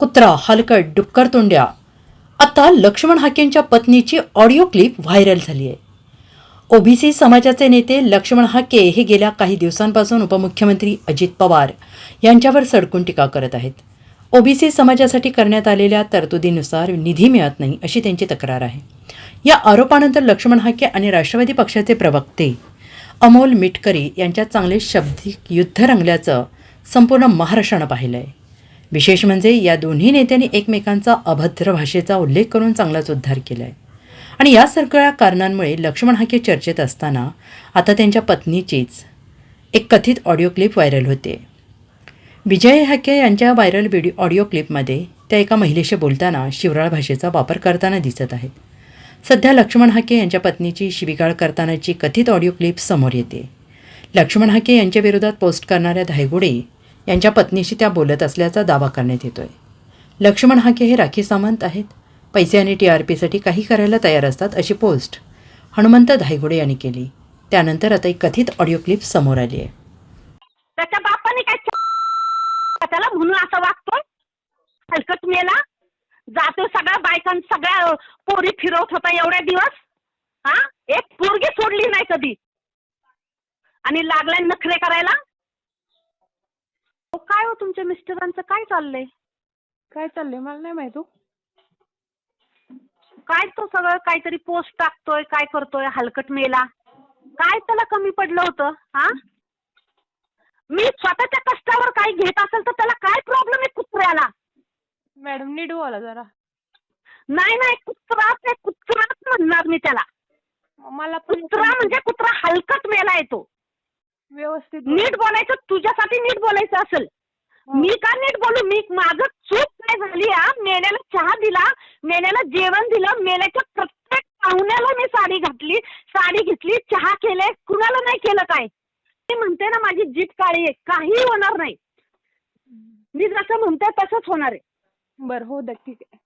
कुत्रा हलकट डुक्कर तोंड्या. आता लक्ष्मण हाकेंच्या पत्नीची ऑडिओ क्लिप व्हायरल झाली आहे. ओबीसी समाजाचे नेते लक्ष्मण हाके हे गेल्या काही दिवसांपासून उपमुख्यमंत्री अजित पवार यांच्यावर सडकून टीका करत आहेत. ओबीसी समाजासाठी करण्यात आलेल्या तरतुदीनुसार निधी मिळत नाही अशी त्यांची तक्रार आहे. या आरोपानंतर लक्ष्मण हाके आणि राष्ट्रवादी पक्षाचे प्रवक्ते अमोल मिटकरी यांच्यात चांगले शब्दिक युद्ध रंगल्याचं संपूर्ण महाराष्ट्रानं पाहिलं आहे विशेष म्हणजे या दोन्ही नेत्यांनी एकमेकांचा अभद्र भाषेचा उल्लेख करून चांगलाच उद्धार केला आहे आणि या सगळ्या कारणांमुळे लक्ष्मण हाके चर्चेत असताना आता त्यांच्या पत्नीचीच एक कथित ऑडिओ क्लिप व्हायरल होते. विजय हाके यांच्या व्हायरल व्हिडिओ ऑडिओ क्लिपमध्ये त्या एका महिलेशी बोलताना शिवराळ भाषेचा वापर करताना दिसत आहेत. सध्या लक्ष्मण हाके यांच्या पत्नीची शिवीगाळ करतानाची कथित ऑडिओ क्लिप समोर येते. लक्ष्मण हाके यांच्या विरोधात पोस्ट करणाऱ्या धायगुडे यांच्या पत्नीशी त्या बोलत असल्याचा दावा करण्यात येतोय. लक्ष्मण हाके हे राखी सामंत आहेत. पैसे आणि टी आर पीसाठी काही करायला तयार असतात अशी पोस्ट हनुमंत धायगुडे यांनी केली. त्यानंतर आता एक कथित ऑडिओ क्लिप समोर आली आहे. त्याच्या बापाने काय त्याला म्हणून असं वागतोय हलकट मेला? जातो सगळ्या बायकां सगळ्या पोरी फिरवत होता एवढ्या दिवस? हा? एक पोरगी सोडली नाही कधी? आणि लागलाय नखरे करायला? तुमच्या मिस्टरांचं काय चाललंय? काय चाललंय मला नाही माहीत हो. काय तो सगळं काहीतरी पोस्ट टाकतोय काय करतोय हलकट मेला. काय त्याला कमी पडलं होतं हा? मी स्वतःच्या कष्टावर काही घेत असेल तर त्याला काय प्रॉब्लेम आहे कुत्र्याला? मॅडम नीट बोला जरा. नाही नाही कुत्रा ते कुत्राच म्हणणार मी त्याला. मला पण कुत्रा म्हणजे कुत्रा हलकट मेला येतो व्यवस्थित बोला. नीट बोलायचं तुझ्यासाठी नीट बोलायचं असेल. मी का नीट बोलू? मी माझं चूक काय झाली हा? मेल्याला चहा दिला मेल्याला जेवण दिलं मेल्याच्या प्रत्येक पाहुण्याला मी साडी घातली साडी घेतली चहा केले कुणाला नाही केलं काय? मी म्हणते ना माझी जीत काळी आहे काही होणार नाही. मी जसं म्हणते तसंच होणार आहे. बरं हो ठीक आहे.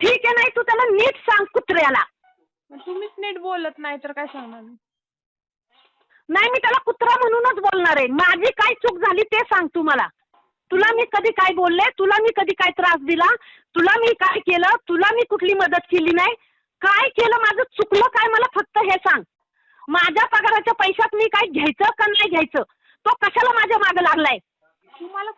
ठीक आहे नाही तू त्याला नीट सांग कुत्र्याला. मग तुम्हीच नीट बोलत नाही तर काय सांगणार मी? नाही मी त्याला कुत्रा म्हणूनच बोलणार आहे. माझी काय चूक झाली ते सांग तू मला. तुला मी कधी काय बोलले तुला मी कधी काय त्रास दिला तुला मी काय केलं तुला मी कुठली मदत केली नाही. काय केलं माझं चुकलं काय मला फक्त हे सांग. माझ्या पगाराच्या पैशात मी काय घ्यायचं का नाही घ्यायचं? तो कशाला माझ्या मागे लागलाय? तुम्हाला